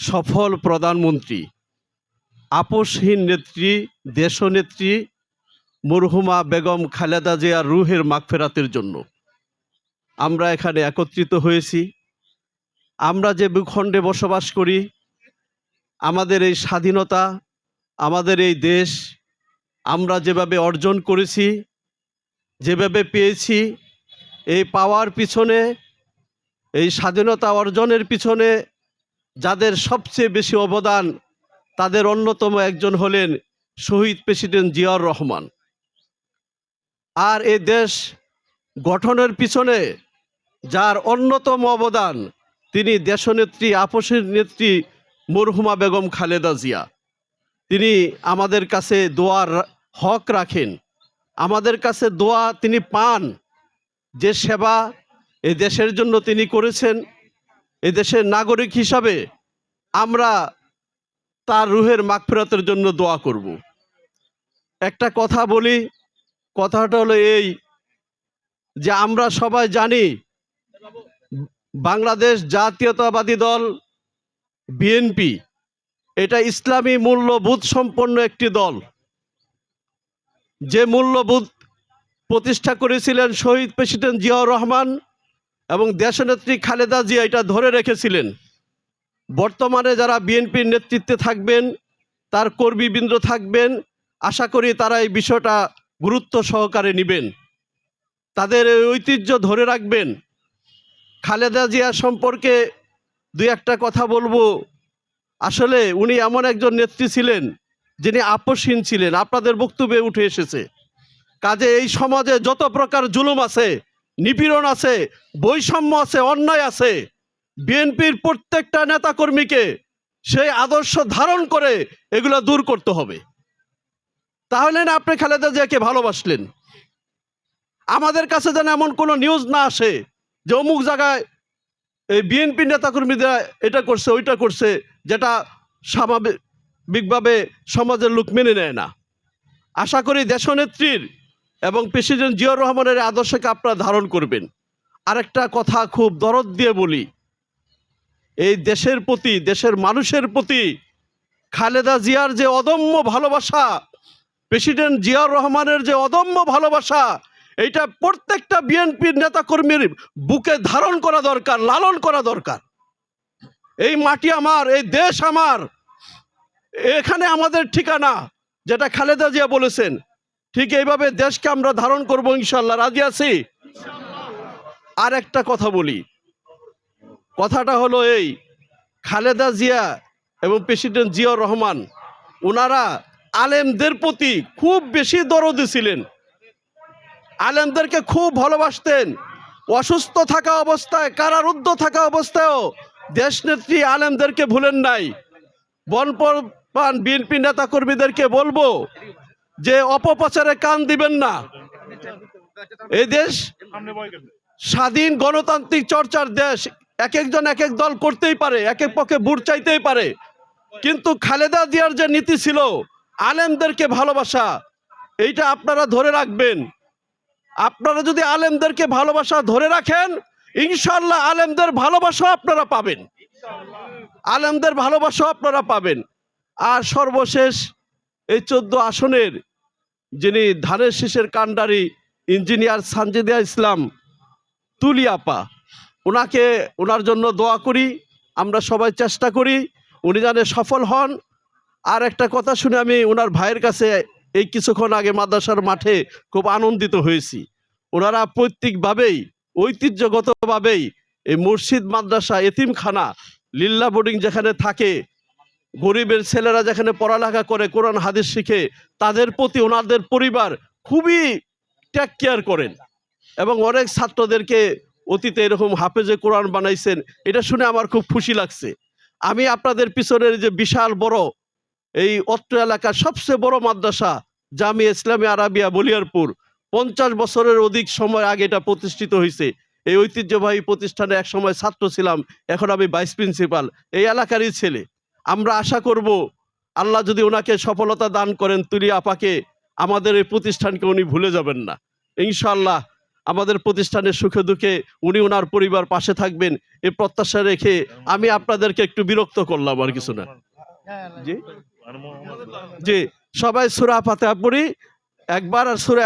সফল প্রধানমন্ত্রী, আপোষহীন নেত্রী, দেশনেত্রী মরহুমা বেগম খালেদা জিয়ার রুহের মাগফেরাতের জন্য। আমরা এখানে একত্রিত হয়েছি। আমরা যে ভূখণ্ডে বসবাস করি, আমাদের এই স্বাধীনতা, আমাদের এই দেশ, আমরা যেভাবে অর্জন করেছি, যেভাবে পেয়েছি, এই পাওয়ার পিছনে, এই স্বাধীনতা অর্জনের পিছনে যাদের সবচেয়ে বেশি অবদান, তাদের অন্যতম একজন হলেন শহীদ প্রেসিডেন্ট জিয়াউর রহমান। আর এ দেশ গঠনের পিছনে যার অন্যতম অবদান, তিনি দেশনেত্রী আপসের নেত্রী মরহুমা বেগম খালেদা জিয়া। তিনি আমাদের কাছে দোয়ার হক রাখেন। আমাদের কাছে দোয়া তিনি পান। যে সেবা এ দেশের জন্য তিনি করেছেন এ দেশের নাগরিক হিসাবে আমরা তার রুহের মাগফিরাতের জন্য দোয়া করব। একটা কথা বলি, কথাটা হলো এই যে আমরা সবাই জানি বাংলাদেশ জাতীয়তাবাদী দল, বিএনপি, এটা ইসলামী মূল্যবোধ সম্পন্ন একটি দল। যে মূল্যবোধ প্রতিষ্ঠা করেছিলেন শহীদ প্রেসিডেন্ট জিয়াউর রহমান এবং দেশনেত্রী খালেদা জিয়া এটা ধরে রেখেছিলেন। বর্তমানে যারা বিএনপির নেতৃত্বে থাকবেন, তার কর্মীবৃন্দ থাকবেন, আশা করি তারা এই বিষয়টা গুরুত্ব সহকারে নেবেন। তাদের ঐতিহ্য ধরে রাখবেন। খালেদা জিয়া সম্পর্কে দুই একটা কথা বলব। আসলে উনি এমন একজন নেত্রী ছিলেন, যিনি আপসহীন ছিলেন, আপনাদের বক্তব্যে উঠে এসেছে। কাজে এই সমাজে যত প্রকার জুলুম আছে নিপীড়ন আছে, বৈষম্য আছে, অন্যায় আছে। বিএনপির প্রত্যেকটা নেতাকর্মীকে সেই আদর্শ ধারণ করে এগুলো দূর করতে হবে। তাহলে না আপনি খালেদা জিয়াকে ভালোবাসলেন। আমাদের কাছে যেন এমন কোনো নিউজ না আসে যে অমুক জায়গায় এই বিএনপি নেতাকর্মীরা এটা করছে, ওইটা করছে, যেটা স্বাভাবিকভাবে সমাজের লোক মেনে নেয় না। আশা করি দেশনেত্রীর এবং প্রেসিডেন্ট জিয়াউর রহমানের আদর্শকে আপনারা ধারণ করবেন। আরেকটা কথা খুব দরদ দিয়ে বলি, এই দেশের প্রতি, দেশের মানুষের প্রতি খালেদা জিয়ার যে অদম্য ভালোবাসা, প্রেসিডেন্ট জিয়াউর রহমানের যে অদম্য ভালোবাসা, এইটা প্রত্যেকটা বিএনপির নেতাকর্মীর বুকে ধারণ করা দরকার, লালন করা দরকার। এই মাটি আমার, এই দেশ আমার, এখানে আমাদের ঠিকানা, যেটা খালেদা জিয়া বলেছেন ঠিক এইভাবে দেশকে আমরা ধারণ করব ইনশাল্লাহ। রাজি আছি? আর একটা কথা বলি। কথাটা হলো এই, খালেদা জিয়া এবং প্রেসিডেন্ট জিয়াউর রহমান ওনারা আলেমদের প্রতি খুব বেশি দরদি ছিলেন। আলেমদেরকে খুব ভালোবাসতেন। অসুস্থ থাকা অবস্থায়, কারারুদ্ধ থাকা অবস্থায়ও দেশনেত্রী আলেমদেরকে ভুলেন নাই। বনপান বিএনপি নেতাকর্মীদেরকে বলব যে অপপ্রচারে কান দিবেন না। এই দেশ স্বাধীন গণতান্ত্রিক চর্চার দেশ। এক একজন এক এক দল করতেই পারে, এক এক পক্ষে ভোট চাইতেই পারে। কিন্তু খালেদা জিয়ার যে নীতি ছিল, আলেমদেরকে ভালোবাসা, এইটা আপনারা ধরে রাখবেন। আপনারা যদি আলেমদেরকে ভালোবাসা ধরে রাখেন ইনশাল্লাহ আলেমদের ভালোবাসা আপনারা পাবেন। আলেমদের ভালোবাসা আপনারা পাবেন। আর সর্বশেষ এই চোদ্দ আসনের যিনি ধানের শীষের কাণ্ডারি ইঞ্জিনিয়ার সানজিদা ইসলাম তুলিয়াপা, ওনাকে ওনার জন্য দোয়া করি, আমরা সবাই চেষ্টা করি, উনি জানে সফল হন। আর একটা কথা শুনে আমি ওনার ভাইয়ের কাছে এই কিছুক্ষণ আগে মাদ্রাসার মাঠে খুব আনন্দিত হয়েছি। ওনারা প্রত্যেকভাবেই, ঐতিহ্যগতভাবেই এই মসজিদ, মাদ্রাসা, এতিমখানা, লিল্লা বোর্ডিং যেখানে থাকে গরিবের ছেলেরা যেখানে পড়ালেখা করে, কোরআন, হাদিস শিখে, তাদের প্রতি ওনাদের পরিবার খুবই টেক কেয়ার করেন। এবং অনেক ছাত্রদেরকে অতীতে এরকম হাফেজে কোরআন বানাইছেন, এটা শুনে আমার খুব খুশি লাগছে। আমি আপনাদের পিছনের যে বিশাল বড় এই অত্র এলাকার সবচেয়ে বড় মাদ্রাসা, জামি ইসলামী আরাবিয়া, বলিয়ারপুর, পঞ্চাশ বছরের অধিক সময় আগে এটা প্রতিষ্ঠিত হয়েছে এই ঐতিহ্যবাহী প্রতিষ্ঠানে এক সময় ছাত্র ছিলাম, এখন আমি ভাইস প্রিন্সিপাল এই এলাকারই ছেলে। আমরা আশা করব আল্লাহ যদি ওনাকে সফলতা দান করেন, তুলি আপাকে, আমাদের এই প্রতিষ্ঠানকে উনি ভুলে যাবেন না। ইনশাল্লাহ আমাদের প্রতিষ্ঠানের সুখে দুঃখে উনি ওনার পরিবার পাশে থাকবেন এই প্রত্যাশা রেখে আমি আপনাদেরকে একটু বিরক্ত করলাম আর কিছু না। জি? জি, সবাই সুরা ফাতে পড়ি, একবার আর সুরা